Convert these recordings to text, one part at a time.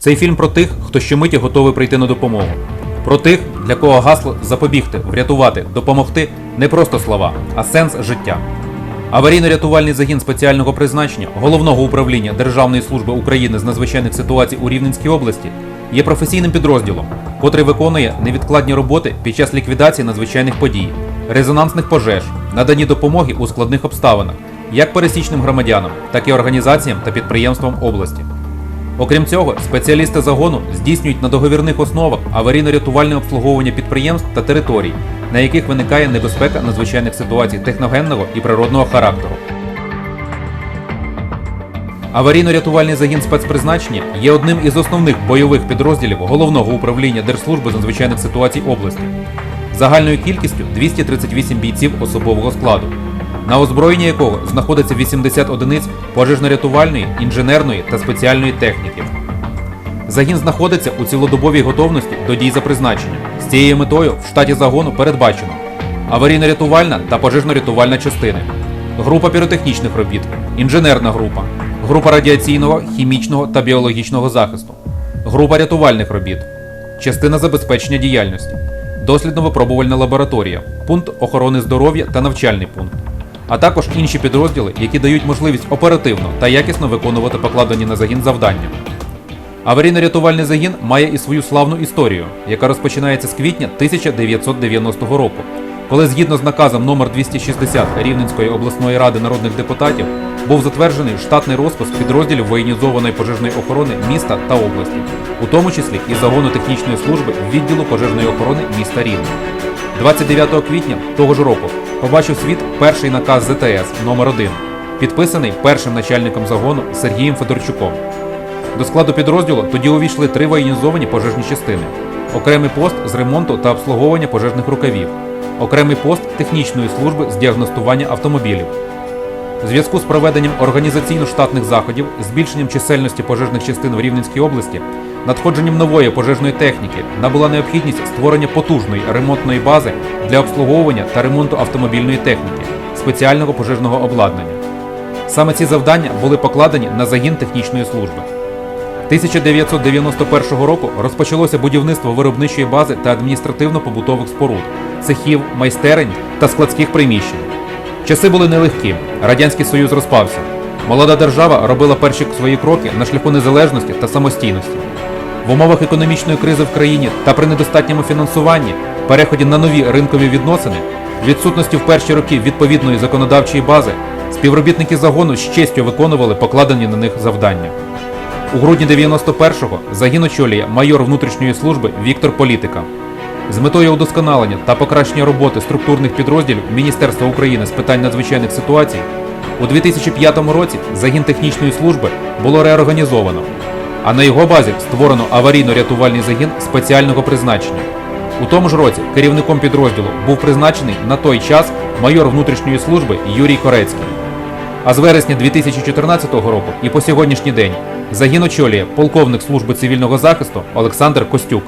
Цей фільм про тих, хто щомиті готовий прийти на допомогу. Про тих, для кого гасло запобігти, врятувати, допомогти не просто слова, а сенс життя. Аварійно-рятувальний загін спеціального призначення головного управління Державної служби України з надзвичайних ситуацій у Рівненській області є професійним підрозділом, котрий виконує невідкладні роботи під час ліквідації надзвичайних подій, резонансних пожеж, наданні допомоги у складних обставинах, як пересічним громадянам, так і організаціям та підприємствам області. Окрім цього, спеціалісти загону здійснюють на договірних основах аварійно-рятувальне обслуговування підприємств та територій, на яких виникає небезпека надзвичайних ситуацій техногенного і природного характеру. Аварійно-рятувальний загін спецпризначення є одним із основних бойових підрозділів головного управління Держслужби з надзвичайних ситуацій області, загальною кількістю 238 бійців особового складу, на озброєнні якого знаходиться 80 одиниць пожежно-рятувальної, інженерної та спеціальної техніки. Загін знаходиться у цілодобовій готовності до дій за призначенням. З цією метою в штаті загону передбачено аварійно-рятувальна та пожежно-рятувальна частини, група піротехнічних робіт, інженерна група, група радіаційного, хімічного та біологічного захисту, група рятувальних робіт, частина забезпечення діяльності, дослідно-випробувальна лабораторія, пункт охорони здоров'я та навчальний пункт, а також інші підрозділи, які дають можливість оперативно та якісно виконувати покладені на загін завдання. Аварійно-рятувальний загін має і свою славну історію, яка розпочинається з квітня 1990 року, коли згідно з наказом номер 260 Рівненської обласної ради народних депутатів був затверджений штатний розпис підрозділів воєнізованої пожежної охорони міста та області, у тому числі і загону технічної служби відділу пожежної охорони міста Рівне. 29 квітня того ж року побачив світ перший наказ ЗТС номер 1 підписаний першим начальником загону Сергієм Федорчуком. До складу підрозділу тоді увійшли три воєнізовані пожежні частини, окремий пост з ремонту та обслуговування пожежних рукавів, окремий пост технічної служби з діагностування автомобілів. У зв'язку з проведенням організаційно-штатних заходів, збільшенням чисельності пожежних частин в Рівненській області, надходженням нової пожежної техніки набула необхідність створення потужної ремонтної бази для обслуговування та ремонту автомобільної техніки, спеціального пожежного обладнання. Саме ці завдання були покладені на загін технічної служби. 1991 року розпочалося будівництво виробничої бази та адміністративно-побутових споруд, цехів, майстерень та складських приміщень. Часи були нелегкі, Радянський Союз розпався. Молода держава робила перші свої кроки на шляху незалежності та самостійності. В умовах економічної кризи в країні та при недостатньому фінансуванні, переході на нові ринкові відносини, відсутності в перші роки відповідної законодавчої бази, співробітники загону з честю виконували покладені на них завдання. У грудні 91-го загін очолює майор внутрішньої служби Віктор Політика. З метою удосконалення та покращення роботи структурних підрозділів Міністерства України з питань надзвичайних ситуацій у 2005 році загін технічної служби було реорганізовано, а на його базі створено аварійно-рятувальний загін спеціального призначення. У тому ж році керівником підрозділу був призначений на той час майор внутрішньої служби Юрій Корецький. А з вересня 2014 року і по сьогоднішній день загін очолює полковник служби цивільного захисту Олександр Костюк.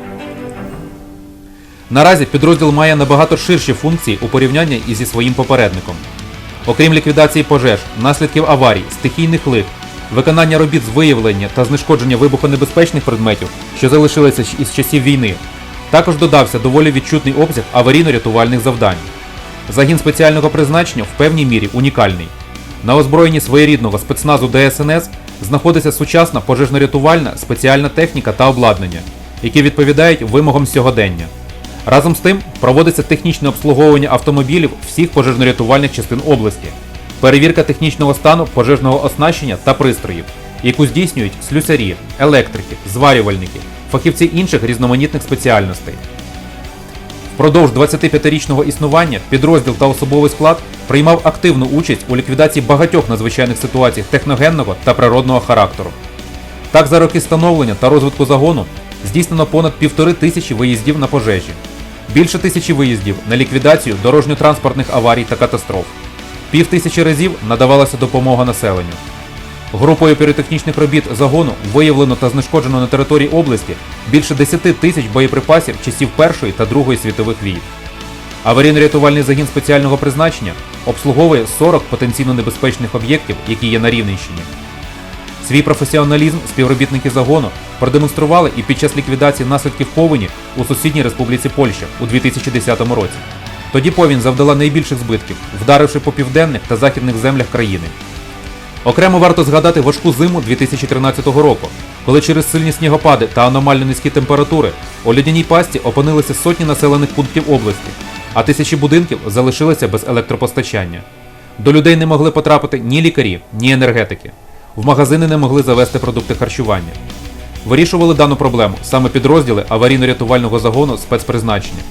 Наразі підрозділ має набагато ширші функції у порівнянні із зі своїм попередником. Окрім ліквідації пожеж, наслідків аварій, стихійних лих, виконання робіт з виявлення та знешкодження вибухонебезпечних предметів, що залишилися із часів війни, також додався доволі відчутний обсяг аварійно-рятувальних завдань. Загін спеціального призначення в певній мірі унікальний. На озброєнні своєрідного спецназу ДСНС знаходиться сучасна пожежно-рятувальна спеціальна техніка та обладнання, які відповідають вимогам сьогодення. Разом з тим проводиться технічне обслуговування автомобілів всіх пожежно-рятувальних частин області, перевірка технічного стану пожежного оснащення та пристроїв, яку здійснюють слюсарі, електрики, зварювальники, фахівці інших різноманітних спеціальностей. Впродовж 25-річного існування підрозділ та особовий склад приймав активну участь у ліквідації багатьох надзвичайних ситуацій техногенного та природного характеру. Так, за роки становлення та розвитку загону здійснено понад півтори тисячі виїздів на пожежі, більше тисячі виїздів на ліквідацію дорожньо-транспортних аварій та катастроф. Пів тисячі разів надавалася допомога населенню. Групою піротехнічних робіт загону виявлено та знешкоджено на території області більше 10 тисяч боєприпасів часів Першої та Другої світових війн. Аварійно-рятувальний загін спеціального призначення обслуговує 40 потенційно небезпечних об'єктів, які є на Рівненщині. Свій професіоналізм співробітники загону продемонстрували і під час ліквідації наслідків повені у сусідній республіці Польща у 2010 році. Тоді повінь завдала найбільших збитків, вдаривши по південних та західних землях країни. Окремо варто згадати важку зиму 2013 року, коли через сильні снігопади та аномально низькі температури у льодяній пасті опинилися сотні населених пунктів області, а тисячі будинків залишилися без електропостачання. До людей не могли потрапити ні лікарі, ні енергетики. В магазини не могли завести продукти харчування. Вирішували дану проблему саме підрозділи аварійно-рятувального загону спецпризначення.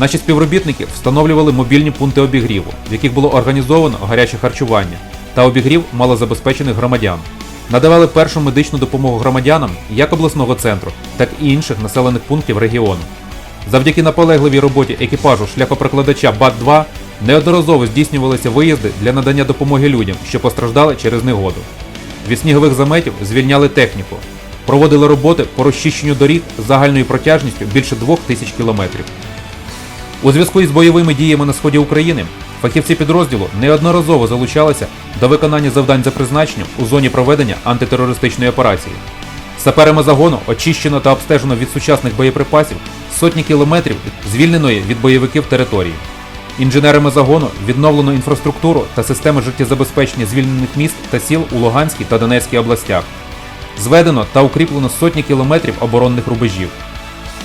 Наші співробітники встановлювали мобільні пункти обігріву, в яких було організовано гаряче харчування та обігрів малозабезпечених громадян. Надавали першу медичну допомогу громадянам як обласного центру, так і інших населених пунктів регіону. Завдяки наполегливій роботі екіпажу шляхопрокладача БАТ-2 неодноразово здійснювалися виїзди для надання допомоги людям, що постраждали через негоду. Від снігових заметів звільняли техніку, проводили роботи по розчищенню доріг загальною протяжністю більше двох тисяч кілометрів. У зв'язку із бойовими діями на сході України фахівці підрозділу неодноразово залучалися до виконання завдань за призначенням у зоні проведення антитерористичної операції. Саперами загону очищено та обстежено від сучасних боєприпасів сотні кілометрів звільненої від бойовиків території. Інженерами загону відновлено інфраструктуру та системи життєзабезпечення звільнених міст та сіл у Луганській та Донецькій областях. Зведено та укріплено сотні кілометрів оборонних рубежів.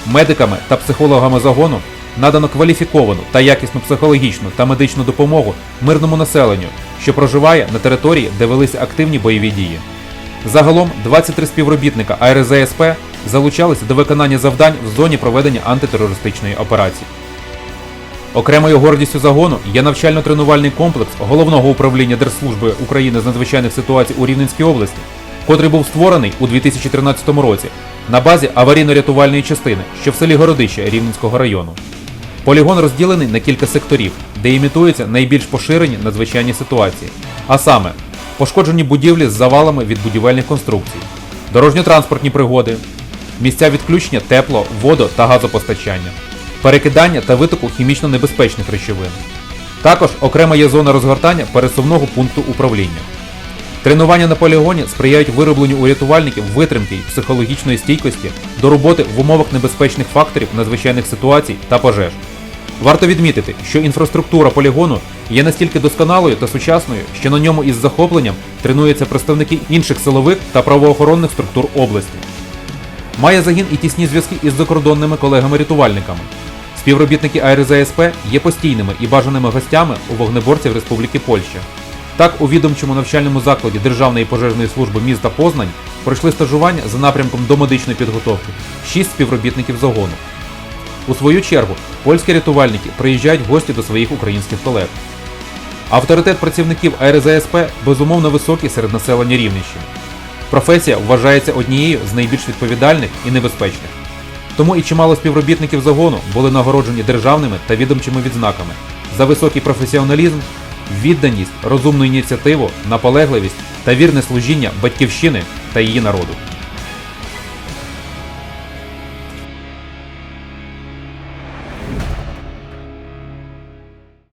Медиками та психологами загону надано кваліфіковану та якісну психологічну та медичну допомогу мирному населенню, що проживає на території, де велися активні бойові дії. Загалом 23 співробітника АРЗСП залучалися до виконання завдань в зоні проведення антитерористичної операції. Окремою гордістю загону є навчально-тренувальний комплекс головного управління Держслужби України з надзвичайних ситуацій у Рівненській області, котрий був створений у 2013 році на базі аварійно-рятувальної частини, що в селі Городище Рівненського району. Полігон розділений на кілька секторів, де імітуються найбільш поширені надзвичайні ситуації, а саме пошкоджені будівлі з завалами від будівельних конструкцій, дорожньо-транспортні пригоди, місця відключення тепло, водо та газопостачання, перекидання та витоку хімічно небезпечних речовин. Також окрема є зона розгортання пересувного пункту управління. Тренування на полігоні сприяють виробленню у рятувальників витримки й психологічної стійкості до роботи в умовах небезпечних факторів надзвичайних ситуацій та пожеж. Варто відмітити, що інфраструктура полігону є настільки досконалою та сучасною, що на ньому із захопленням тренуються представники інших силових та правоохоронних структур області. Має загін і тісні зв'язки із закордонними колегами-рятувальниками. Співробітники АРЗСП є постійними і бажаними гостями у вогнеборців Республіки Польща. Так, у відомчому навчальному закладі Державної пожежної служби міста Познань пройшли стажування за напрямком до медичної підготовки 6 співробітників загону. У свою чергу, польські рятувальники приїжджають в гості до своїх українських колег. Авторитет працівників АРЗСП безумовно високий серед населення Рівненщини. Професія вважається однією з найбільш відповідальних і небезпечних. Тому і чимало співробітників загону були нагороджені державними та відомчими відзнаками за високий професіоналізм, відданість, розумну ініціативу, наполегливість та вірне служіння батьківщини та її народу.